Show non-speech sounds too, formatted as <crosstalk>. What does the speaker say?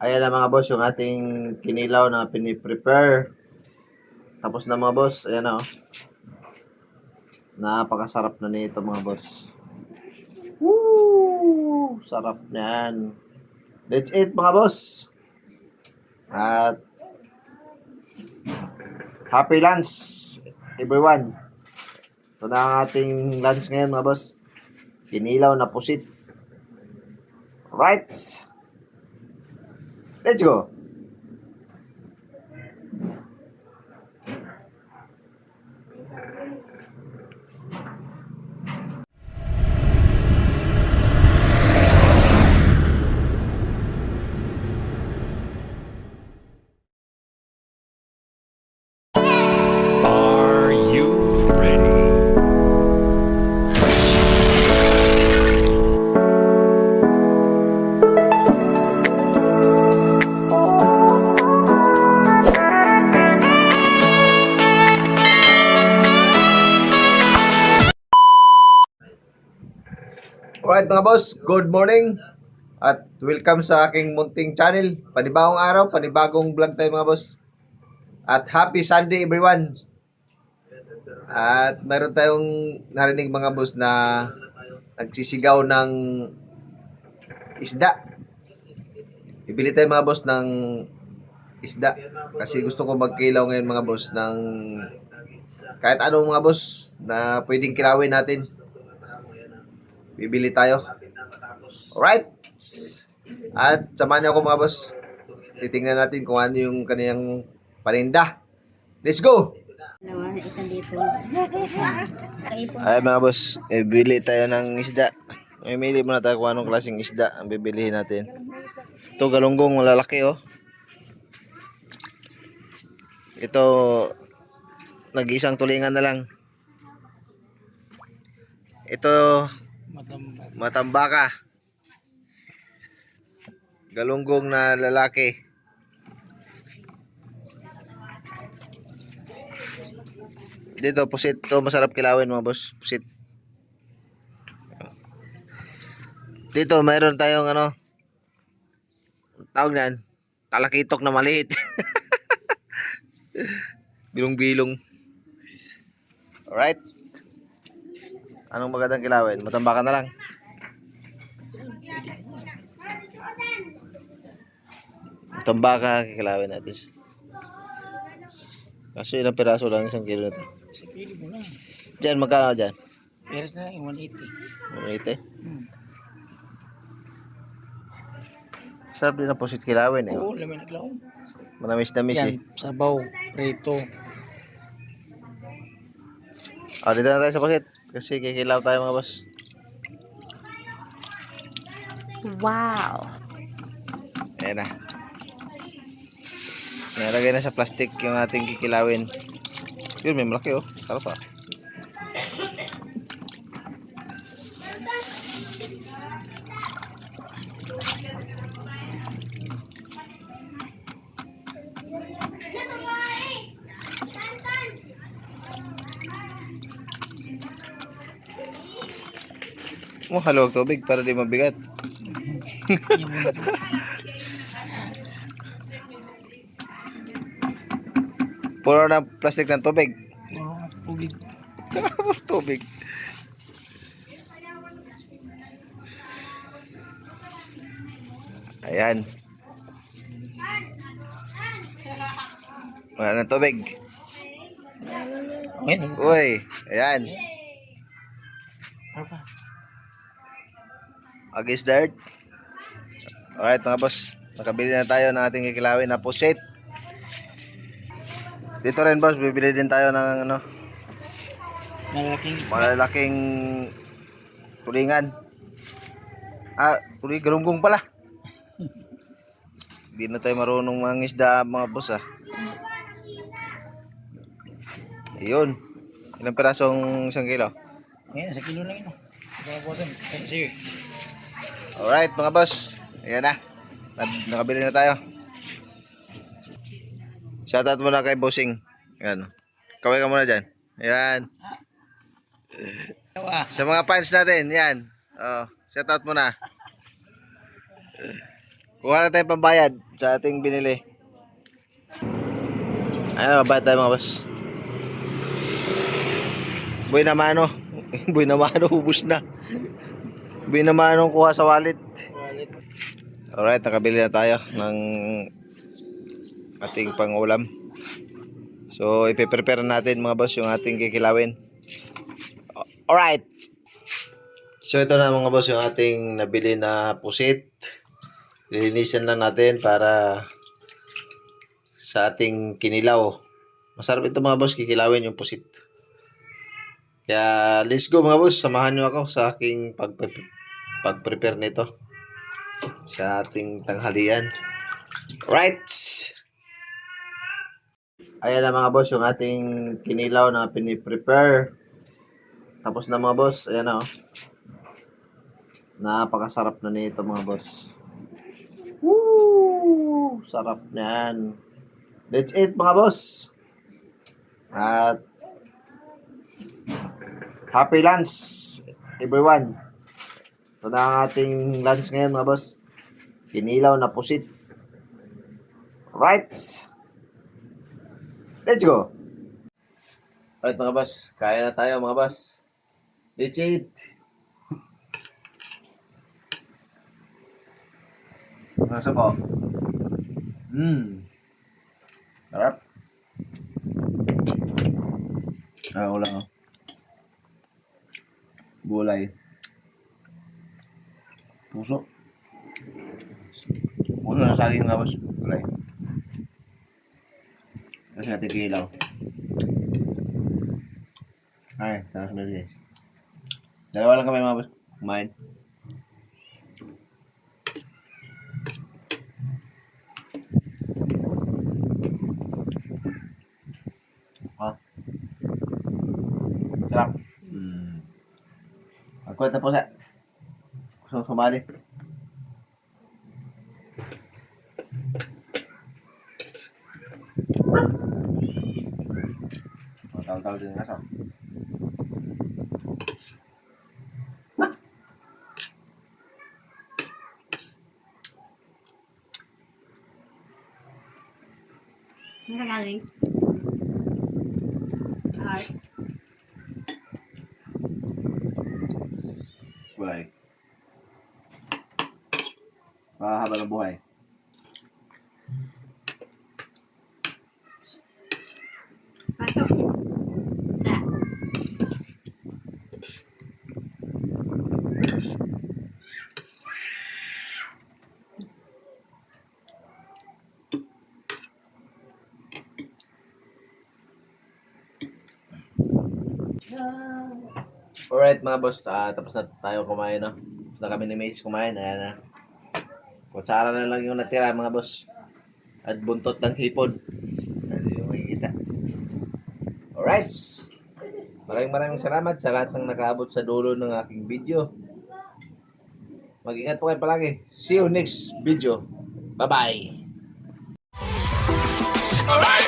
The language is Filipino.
Ayan na mga boss, yung ating kinilaw na piniprepare. Tapos na mga boss, ayan na oh. Napakasarap na nito mga boss. Woo! Sarap niyan. Let's eat mga boss. At happy lunch everyone. Ito na ang ating lunch ngayon mga boss. Kinilaw na pusit. Right. Let's Alright mga boss, good morning. At welcome sa aking munting channel. Panibagong araw, panibagong vlog tayo mga boss. At happy Sunday everyone. At meron tayong narinig mga boss na nagsisigaw ng isda. Bibili tayo mga boss ng isda. Kasi gusto ko magkilaw ngayon mga boss ng kahit anong mga boss na pwedeng kilawin natin. Bibili tayo. Alright. At samahan niyo ako mga boss. Titingnan natin kung ano yung kaniyang paninda. Let's go! Ay mga boss, eh, tayo ng isda. Mamili muna tayo kung anong klaseng isda ang bibilihin natin. Ito galunggong malalaki oh. Ito nag-isang tulingan na lang. Ito matambaka. Galunggong na lalaki. Dito, pusit. Ito, masarap kilawin mga boss. Pusit. Dito, mayroon tayong ano, tawag yan, talakitok na maliit. <laughs> Bilong-bilong. Alright. Anong magandang kilawin? Matambakan na lang. Matambaka kikilawin natin. Kaso ilang piraso lang isang kilo na to. Sa kilo mo lang. Diyan, magkano dyan? Peras na lang, 180. Malite. Hmm. Sarap din ang pusit kilawin eh. Oo, lamin naglaw. Manamis na miss eh. Yan, sabaw, prito. Ah, dito na tayo sa pusit. Kasi kikilaw tayo mga boss. Wow. Ayan na. Nalagay na sa plastic yung ating kikilawin. Yun, may malaki oh. Sarap ah. Mo halog tubig para di mabigat. <laughs> Puro na plastic ng tubig. Puro tubig. <laughs> Puro tubig. Ayan. Wala ng tubig. Ayan, Uy, ayan. ano Against dirt. Alright mga boss. Nakabili na tayo ng ating kikilawin na pusit. Dito rin boss, bibili din tayo ng ano, Malalaking malalaking tulingan. Ah, tuloy galunggong pala. <laughs> Hindi na tayo marunong mangisda mga boss ah. Ayun. Ilang pirasong isang kilo? Ayan, sa kilo lang yun. Ito na po ito. Ito. Alright mga boss. Ayan na. Nakabili na tayo. Shoutout muna kay Bossing. Ayan. Kaway ka muna dyan. Ayan. Sa mga fans natin, yan. Oh, shoutout muna. Kuha na tayo pambayad sa ating binili. Ayun, mabayad tayo mga boss. Boy na mano. <laughs> Boy na mano, ubus na. Na mano kuha sa wallet. Alright, nakabili na tayo ng ating pangulam. So, ipe-prepare natin mga boss yung ating kikilawin. Alright. So, ito na mga boss yung ating nabili na pusit. Lilinisan lang natin para sa ating kinilaw. Masarap ito mga boss, kikilawin yung pusit. Kaya, let's go mga boss. Samahan nyo ako sa aking pag pag-prepare nito sa ating tanghalian. Right! Ayan na mga boss, yung ating kinilaw na piniprepare. Tapos na mga boss, ayan na oh. Napakasarap na nito mga boss. Woo! Sarap niyan. Let's eat mga boss. At happy lunch everyone. Ito na ang ating lunch ngayon mga boss. Kinilaw na pusit. Right. Let's go. Alright mga boss, kaya na tayo mga boss. Let's eat. Nasa po. Mmm. Sarap. Ah, wala oh. Gulay. Puso. Puso na saging nga boss. Gulay. Kasi natin kilaw. Ay, sarap na guys. Dalawa lang kami mga boss. Kumain. Ha? Sarap. Hmm. Ang kulit na po sa. Gusto sumali. Tahu-tahu din nga sa. Ka Mahaba ng buhay. Pasok. Sa. Alright mga boss, ah, tapos na tayo kumain no. Tapos na kami ni Mace kumain, ayan na. Kutsara na lang yung natira mga boss. At buntot ng hipon. Ano yung makikita. Alright. Maraming maraming salamat sa lahat ng nakaabot sa dulo ng aking video. Mag-ingat po kayo palagi. See you next video. Bye-bye. Alright.